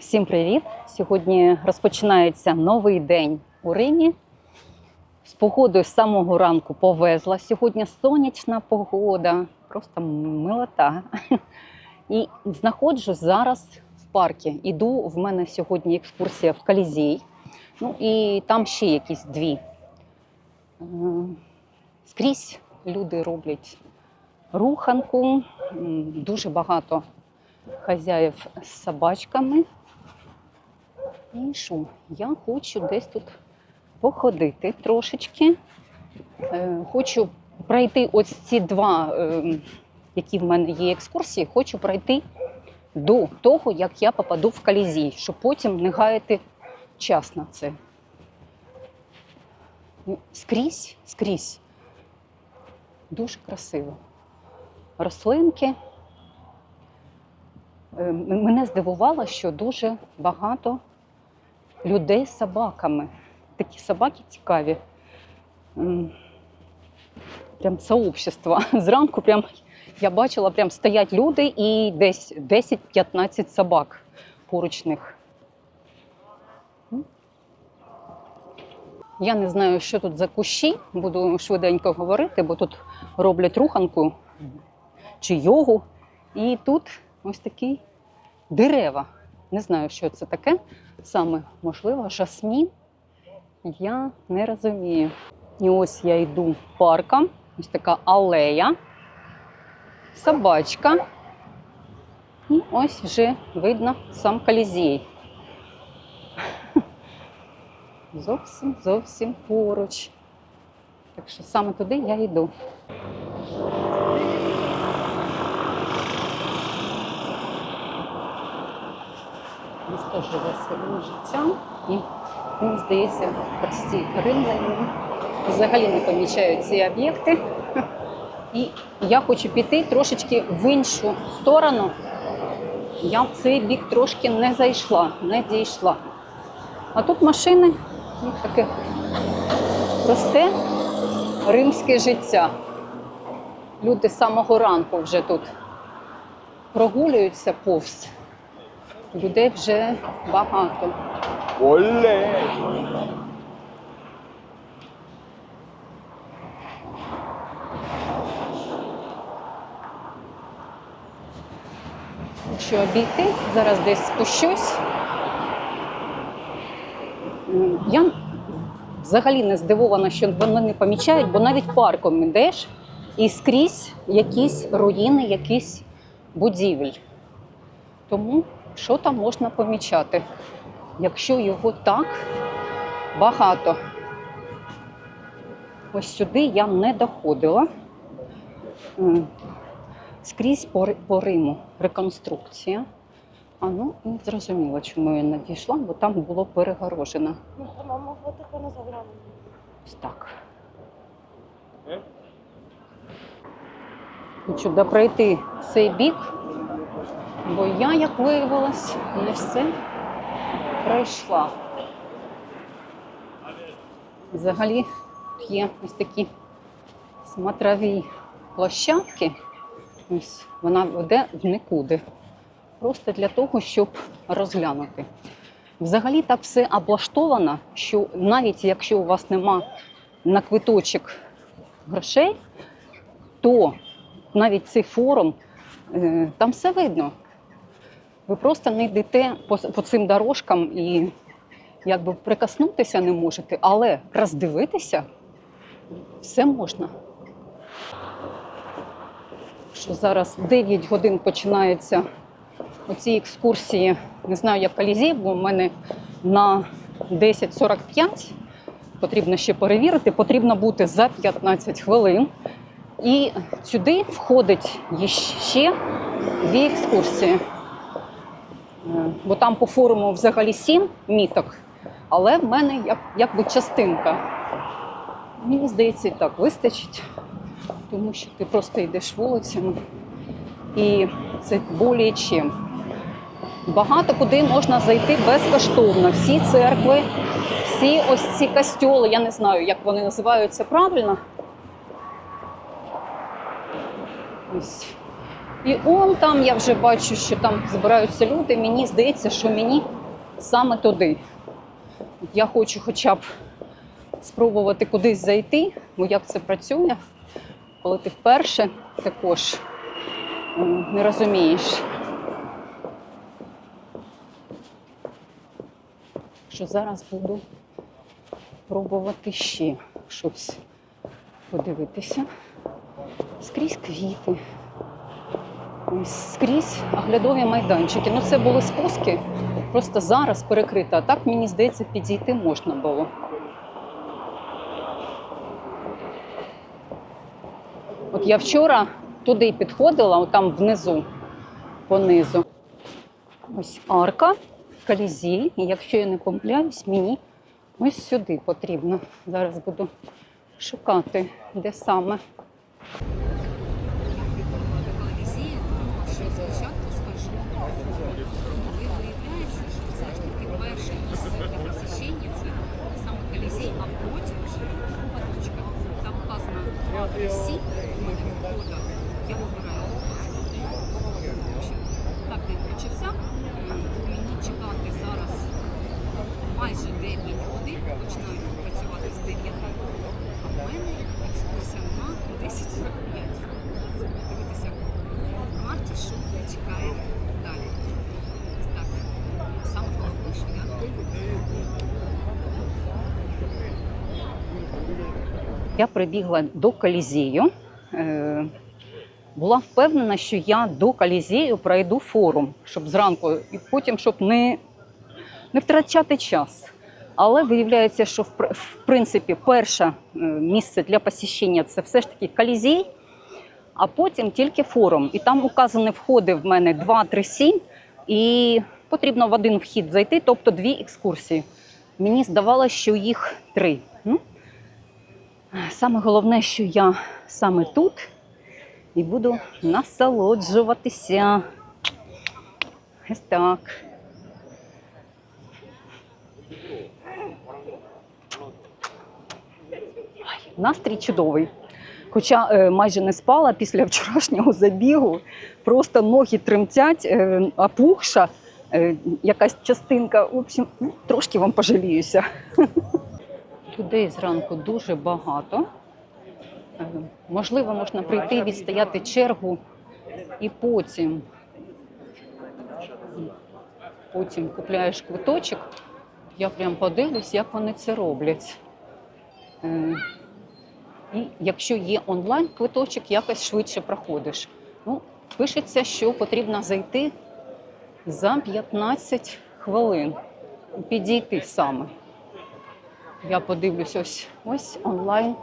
Всім привіт! Сьогодні розпочинається новий день у Римі. З погодою з самого ранку повезла. Сьогодні сонячна погода, просто милота. І знаходжусь зараз в парку. Іду, в мене сьогодні екскурсія в Колізій. Ну і там ще якісь дві. Е, Скрізь люди роблять руханку, дуже багато хазяїв з собачками. І що? Я хочу десь тут походити трошечки. Е, Хочу пройти ось ці два, е, які в мене є екскурсії, хочу пройти до того, як я попаду в колізій, щоб потім не гаяти час на це. Ну, Скрізь, скрізь. Дуже красиво. Рослинки. Е, Мене здивувало, що дуже багато людей з собаками. Такі собаки цікаві. Прям сообщество. Зранку прям я бачила, прям стоять люди і десь 10-15 собак поруч них. М. Я не знаю, що тут за кущі, буду швиденько говорити, бо тут роблять руханку чи йогу. І тут ось такі дерева. Не знаю, що це таке. Саме можливо, жасмін. Я не розумію. І ось я йду парком. Ось така алея, собачка. І ось вже видно сам колізій. Зовсім, зовсім поруч. Так що саме туди я йду. Місто живе своїм життям і мені здається, прості римляни взагалі не помічають ці об'єкти. І я хочу піти трошечки в іншу сторону. Я в цей бік трошки не зайшла, не дійшла. А тут машини, ну, таке просте римське життя. Люди з самого ранку вже тут прогулюються повз. Людей вже багато. Оле! Якщо обійти, зараз десь спущусь. Я взагалі не здивована, що вони не помічають, бо навіть парком йдеш і скрізь якісь руїни, якісь будівель. Тому що там можна помічати, якщо його так багато. Ось сюди я не доходила. Скрізь по, по Риму реконструкція. А ну і зрозуміло, чому я не дійшла, бо там було перегорожено. Ну. Ось так. Е? Хочу пройти цей бік, бо я, як виявилось, не все пройшла. Взагалі є ось такі смотрові площадки. Ось вона веде в нікуди. Просто для того, щоб розглянути. Взагалі так все облаштовано, що навіть якщо у вас нема на квиточок грошей, то навіть цей форум, е, там все видно. Ви просто не йдете по, по цим дорожкам і якби прикоснутися не можете, але роздивитися все можна. Що зараз 9 годин починаються оці екскурсії. Не знаю, як колізій, бо в мене на 10.45 потрібно ще перевірити, потрібно бути за 15 хвилин. І сюди входить ще дві екскурсії. Бо там по форуму взагалі сім міток, але в мене як, якби частинка. Мені здається, і так вистачить, тому що ти просто йдеш вулицями. І це более чим. Багато куди можна зайти безкоштовно. Всі церкви, всі ось ці костьоли, я не знаю, як вони називаються правильно. Ось І он там я вже бачу, що там збираються люди. Мені здається, що мені саме туди. Я хочу хоча б спробувати кудись зайти, бо як це працює, коли ти вперше також не розумієш. Що зараз буду пробувати ще щось подивитися. Скрізь квіти. Скрізь оглядові майданчики. Ну, це були спуски, просто зараз перекрито. А так, мені здається, підійти можна було. От я вчора туди підходила, там внизу, понизу. Ось арка, колізій. І якщо я не помиляюсь, мені ось сюди потрібно. Зараз буду шукати, де саме. Колізію, тому що спочатку скажу, коли виявляється, що все ж таки перше місце для посещення це саме Колізей, а потім вже друга точка. Там вказано Сі, у мене входа, я вибираю точку. Так день почався. Е, Мені чекати зараз майже 9 годин, починають працювати з 9. А в мене екскурсія на 10.45. Дивитися в карті, що мене чекає далі. Ось так. Саме головне, що я Я прибігла до колізію. Е, Була впевнена, що я до колізію пройду форум, щоб зранку, і потім, щоб не, не втрачати час. Але виявляється, що в принципі перше е, місце для посещення це все ж таки колізій, а потім тільки форум. І там указані входи в мене 2, 3, 7, і потрібно в один вхід зайти, тобто дві екскурсії. Мені здавалося, що їх три. Ну, Саме головне, що я саме тут і буду насолоджуватися. Ось так. Ой, Настрій чудовий. Хоча е, майже не спала після вчорашнього забігу, просто ноги тремтять, е, опухша, е, якась частинка. В общем, трошки вам пожаліюся. Людей зранку дуже багато. Е, Можливо, можна прийти, відстояти чергу і потім, потім купляєш квиточок. Я прям подивлюсь, як вони це роблять. Е, І якщо є онлайн квиточок, якось швидше проходиш. Ну, пишеться, що потрібно зайти за 15 хвилин. Підійти саме. Я подивлюсь ось ось онлайн,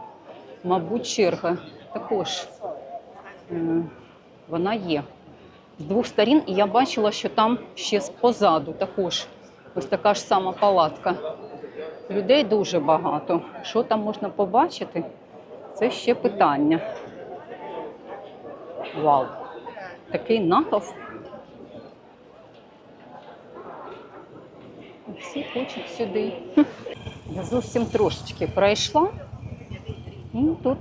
мабуть, черга також е, вона є. З двох сторін, і я бачила, що там ще позаду також ось така ж сама палатка. Людей дуже багато. Що там можна побачити? Це ще питання. Вау! Такий натовп. Всі хочуть сюди. Я зовсім трошечки пройшла. І тут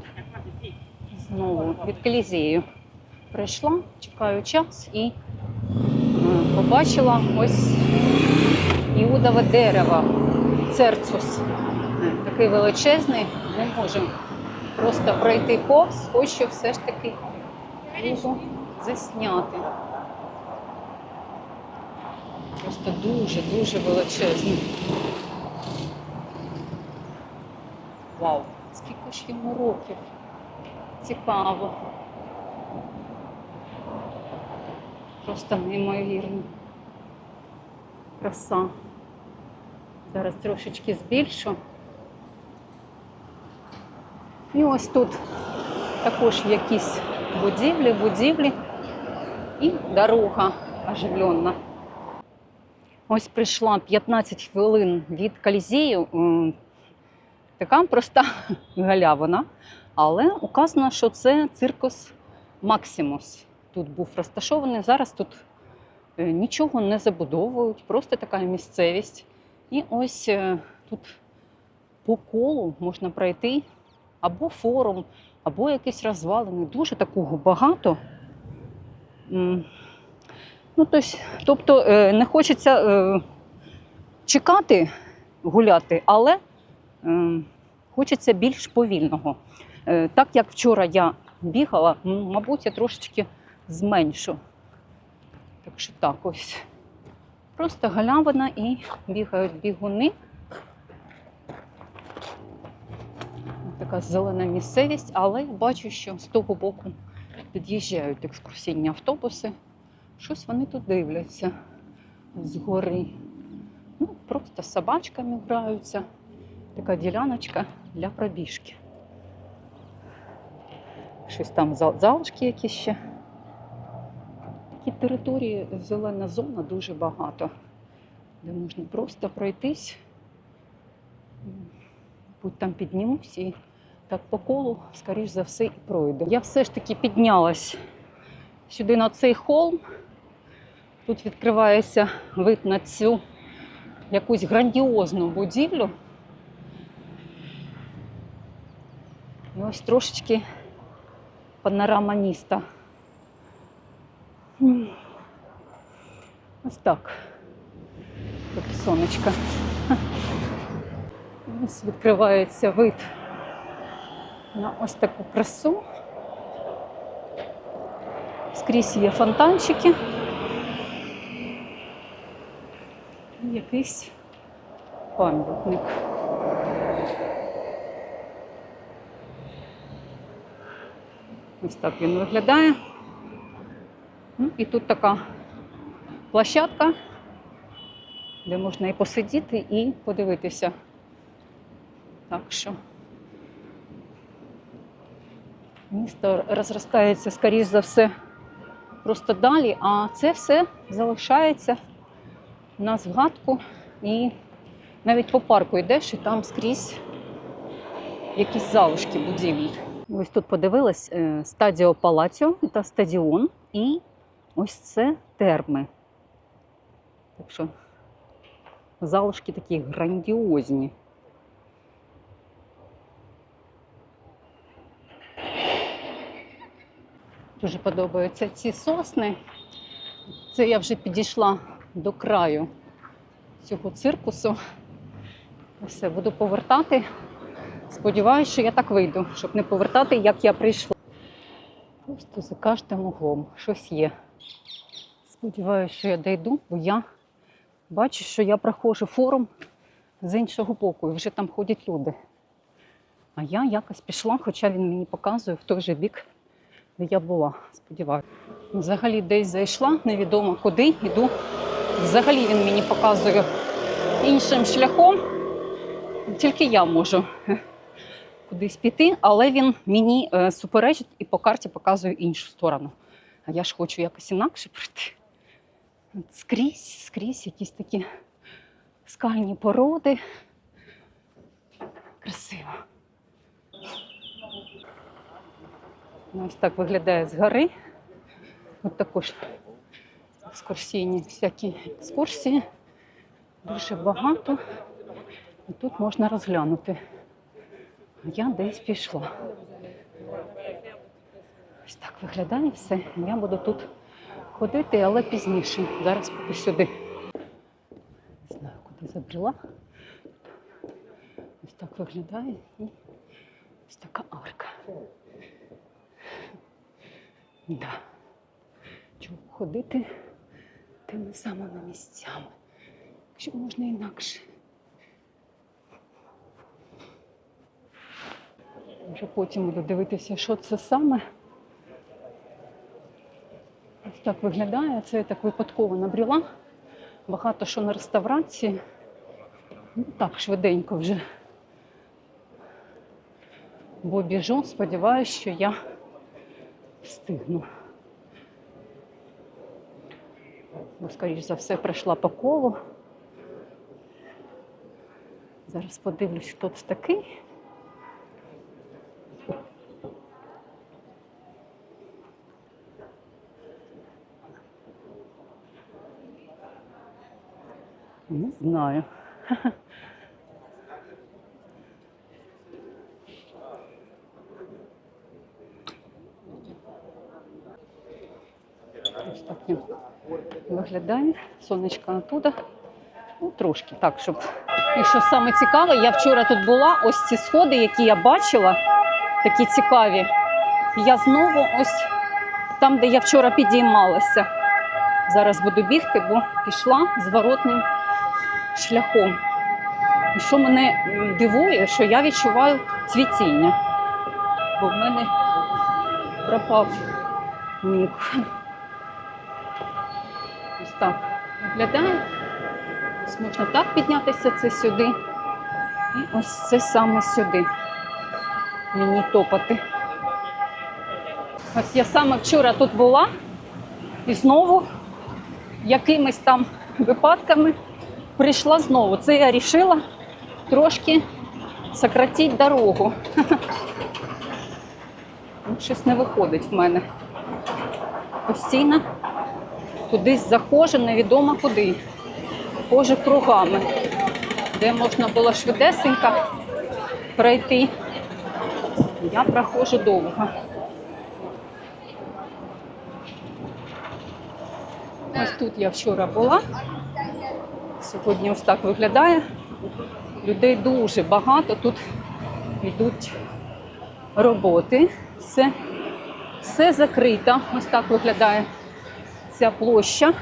знову від колізею прийшла, чекаю час і е, побачила ось іудове дерево, церцус. Е, Такий величезний, не можемо просто пройти повз, хочу все ж таки його засняти. Просто дуже-дуже величезний. Вау, скільки ж йому років? Цікаво. Просто неймовірно. Краса. Зараз трошечки збільшу. І ось тут також якісь будівлі, будівлі і дорога оживлена. Ось прийшла 15 хвилин від Колізею. Така проста галявина, але указано, що це циркус Максимус. Тут був розташований. Зараз тут е, нічого не забудовують, просто така місцевість. І ось е, тут по колу можна пройти або форум, або якісь розвалини. Дуже такого багато. Ну, тобто е, не хочеться чекати гуляти, але хочеться більш повільного. Е, Так як вчора я бігала, мабуть, я трошечки зменшу. Так що так ось. Просто галявина і бігають бігуни. Така зелена місцевість, але бачу, що з того боку під'їжджають екскурсійні автобуси. Щось вони тут дивляться згори. Ну, просто з собачками граються. Така діляночка для пробіжки. Щось там залишки якісь ще. Такі території, зелена зона дуже багато, де можна просто пройтись. Будь там піднімусь і так по колу, скоріш за все, і пройду. Я все ж таки піднялась сюди на цей холм. Тут відкривається вид на цю якусь грандіозну будівлю. І ось трошечки панорама міста. Ось так. Поки сонечко. Ось відкривається вид на ось таку красу. Скрізь є фонтанчики. І якийсь пам'ятник. Ось так він виглядає. Ну, і тут така площадка, де можна і посидіти, і подивитися. Так що місто розростається, скоріш за все, просто далі, а це все залишається на згадку. І навіть по парку йдеш, і там скрізь якісь залишки будівлі. Ось тут подивилась е, стадіо Палаціо та стадіон, і ось це терми. Так що залишки такі грандіозні. Дуже подобаються ці сосни. Це я вже підійшла до краю цього циркусу. Все, буду повертати. Сподіваюся, що я так вийду, щоб не повертати, як я прийшла. Просто за кожним углом щось є. Сподіваюся, що я дійду, бо я бачу, що я проходжу форум з іншого боку, і вже там ходять люди. А я якось пішла, хоча він мені показує в той же бік, де я була. Сподіваюся. Взагалі десь зайшла, невідомо куди йду. Взагалі він мені показує іншим шляхом. Тільки я можу кудись піти, але він мені е, суперечить і по карті показує іншу сторону. А я ж хочу якось інакше прийти. Скрізь, скрізь якісь такі скальні породи. Красиво. Ну, Ось так виглядає згори. От також екскурсійні всякі екскурсії. Дуже багато. І тут можна розглянути. Я десь пішла. Ось так виглядає все. Я буду тут ходити, але пізніше. Зараз поки сюди. Не знаю, куди забрела. Ось так виглядає і ось така арка. Да. Чому ходити тими самими місцями, якщо можна інакше. Вже потім буду дивитися, що це саме. Ось так виглядає. Це я так випадково набріла. Багато що на реставрації. Ну, так, швиденько вже. Бо біжу, сподіваюся, що я встигну. Бо, скоріш за все, пройшла по колу. Зараз подивлюсь, хто це такий. Знаю. так він виглядає. Сонечко оттуда. Ну, трошки так, щоб. І що саме цікаве, я вчора тут була, ось ці сходи, які я бачила, такі цікаві. Я знову ось там, де я вчора підіймалася. Зараз буду бігти, бо пішла зворотним шляхом. І що мене дивує, що я відчуваю цвітіння, бо в мене пропав нік. Ось так виглядає. Ось можна так піднятися це сюди. І ось це саме сюди. Мені топати. Ось я саме вчора тут була і знову якимись там випадками прийшла знову. Це я вирішила трошки сократити дорогу. Ну, Щось не виходить в мене. Постійно кудись заходжу, невідомо куди. Хожу кругами, де можна було швидесенько пройти. Я проходжу довго. Ось тут я вчора була. Сьогодні ось так виглядає. Людей дуже багато. Тут йдуть роботи. Все, все закрито. Ось так виглядає ця площа.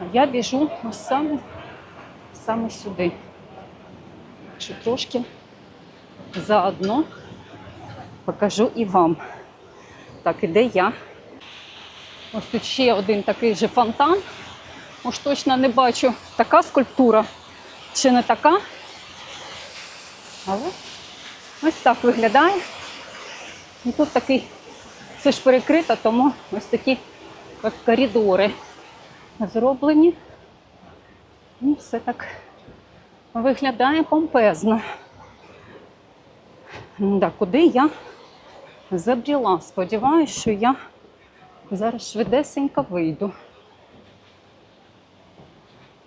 А я біжу ось саме, саме сюди. Що трошки заодно покажу і вам. Так, і де я. Ось тут ще один такий же фонтан. Ось точно не бачу, така скульптура чи не така. Але ось так виглядає. І тут такий, це ж перекрито, тому ось такі як коридори зроблені. І все так виглядає помпезно. Да, куди я забріла? Сподіваюсь, що я зараз швидесенько вийду.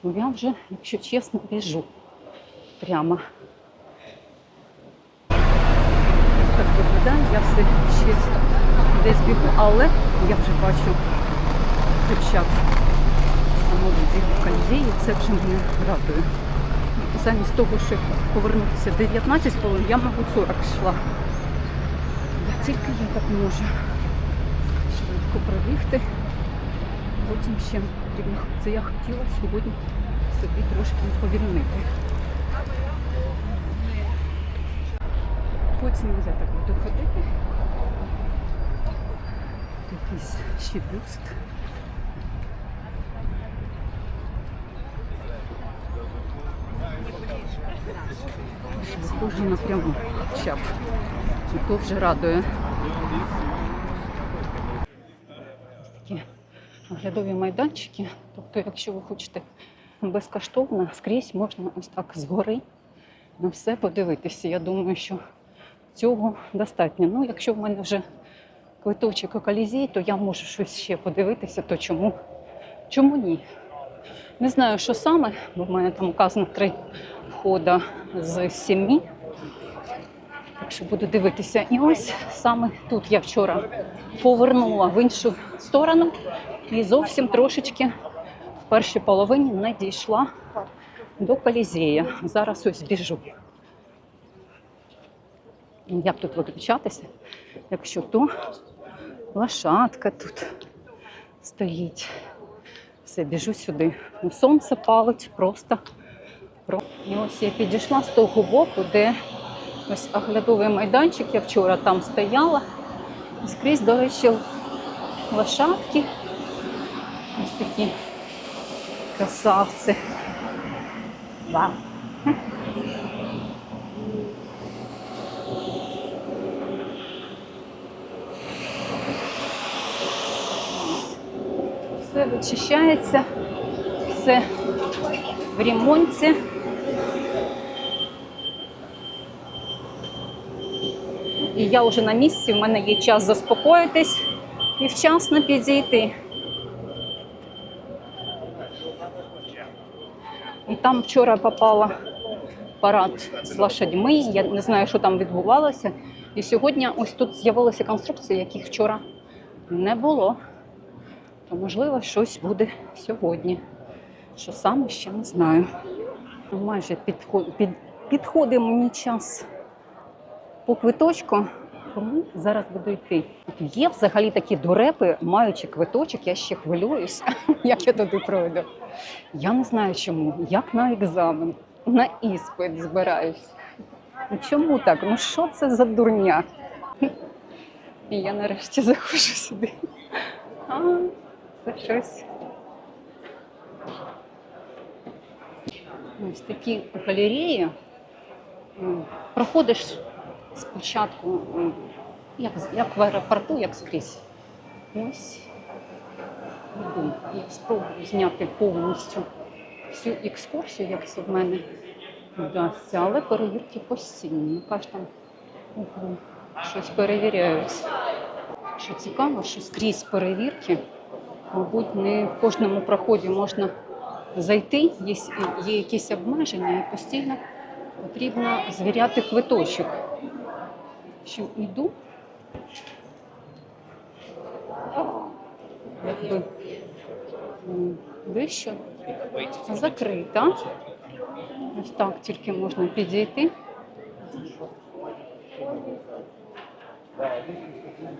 Ну, я вже, якщо чесно, біжу прямо. Так виглядає, я все ще десь бігу, але я вже бачу самолюдів в колізеї, це вже мене радує. Замість того, щоб повернутися 19 хвилин, я, мабуть, 40 йшла. Я тільки я так можу швидко пробігти. Потім ще потрібно. Це я хотіла сьогодні собі трошки повільнити. Потім я так буду ходити. Якийсь ще бюст. Схоже на пряму чап. І то вже радує. Такі оглядові майданчики. Тобто, якщо ви хочете безкоштовно, скрізь можна ось так згори на все подивитися. Я думаю, що цього достатньо. Ну, якщо в мене вже квиточок у колізій, то я можу щось ще подивитися, то чому, чому ні? Не знаю, що саме, бо в мене там указано три входа з сім'ї. Так що буду дивитися. І ось саме тут я вчора повернула в іншу сторону і зовсім трошечки в першій половині не дійшла до Колізея. Зараз ось біжу. Як тут виключатися, якщо то лошадка тут стоїть. Все, біжу сюди. Ну, Сонце палить просто. І ось я підійшла з того боку, де ось оглядовий майданчик. Я вчора там стояла. І скрізь, до речі, лошадки. Такі красавці. Вау. Все вичищається, все в ремонті. І я вже на місці, в мене є час заспокоїтись і вчасно підійти. І там вчора попала парад з лошадьми. Я не знаю, що там відбувалося. І сьогодні ось тут з'явилися конструкції, яких вчора не було. То, можливо, щось буде сьогодні. Що саме ще не знаю. Майже підход, під, підходить мені час по квиточку, тому зараз буду йти. От Є взагалі такі дурепи, маючи квиточок, я ще хвилююся, як я туди пройду. Я не знаю чому, як на екзамен, на іспит збираюсь. Ну чому так? Ну що це за дурня? І я нарешті заходжу сюди. А, це щось. Ось такі галереї. Проходиш спочатку, як, як в аеропорту, як скрізь. Ось. Іду. Я спробую зняти повністю всю екскурсію, як це в мене вдасться, але перевірки постійно. На кожному углу щось перевіряють. Що цікаво, що скрізь перевірки, мабуть, не в кожному проході можна зайти, є, є якісь обмеження, і постійно потрібно звіряти квиточок. Що йду, якби вище закрита. Ось так тільки можна підійти.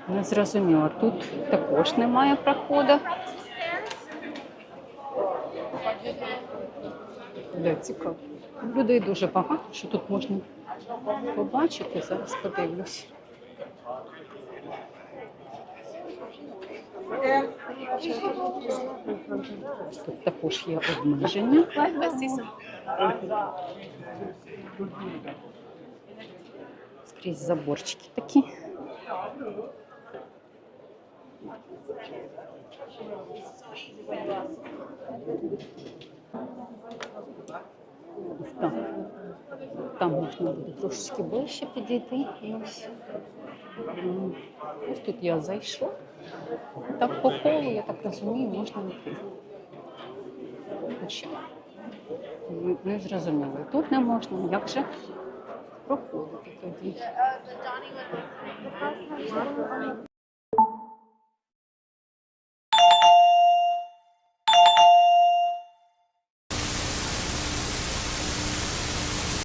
Не зрозуміло, тут також немає проходу. Де цікаво. Людей дуже багато, що тут можна побачити. Зараз подивлюсь. Тут також є обмеження. Скрізь заборчики такі. Ось. Там можна буде трошечки ближче підійти. І ось. Ось тут я зайшла. Так по колу, я так розумію, можна йти. Хоча не зрозуміло. Тут не можна, як же проходити тоді?